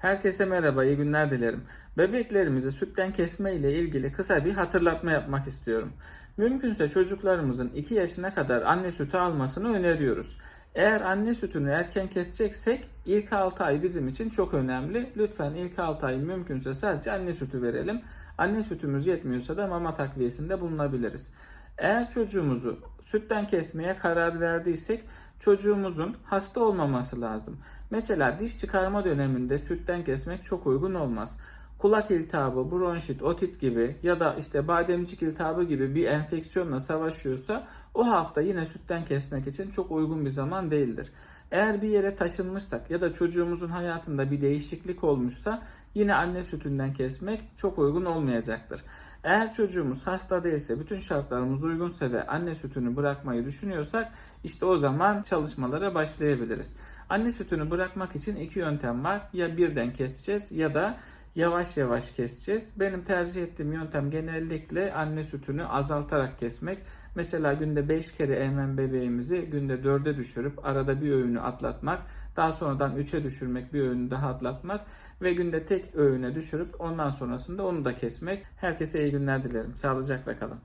Herkese merhaba, iyi günler dilerim. Bebeklerimizi sütten kesme ile ilgili kısa bir hatırlatma yapmak istiyorum. Mümkünse çocuklarımızın 2 yaşına kadar anne sütü almasını öneriyoruz. Eğer anne sütünü erken keseceksek ilk 6 ay bizim için çok önemli. Lütfen ilk 6 ay mümkünse sadece anne sütü verelim. Anne sütümüz yetmiyorsa da mama takviyesinde bulunabiliriz. Eğer çocuğumuzu sütten kesmeye karar verdiysek çocuğumuzun hasta olmaması lazım. Mesela diş çıkarma döneminde sütten kesmek çok uygun olmaz. Kulak iltihabı, bronşit, otit gibi ya da işte bademcik iltihabı gibi bir enfeksiyonla savaşıyorsa o hafta yine sütten kesmek için çok uygun bir zaman değildir. Eğer bir yere taşınmışsak ya da çocuğumuzun hayatında bir değişiklik olmuşsa yine anne sütünden kesmek çok uygun olmayacaktır. Eğer çocuğumuz hasta değilse, bütün şartlarımız uygunsa ve anne sütünü bırakmayı düşünüyorsak işte o zaman çalışmalara başlayabiliriz. Anne sütünü bırakmak için iki yöntem var. Ya birden keseceğiz ya da yavaş yavaş keseceğiz. Benim tercih ettiğim yöntem genellikle anne sütünü azaltarak kesmek. Mesela günde 5 kere emen bebeğimizi günde 4'e düşürüp arada bir öğünü atlatmak. Daha sonradan 3'e düşürmek, bir öğünü daha atlatmak ve günde tek öğüne düşürüp ondan sonrasında onu da kesmek. Herkese iyi günler dilerim. Sağlıcakla kalın.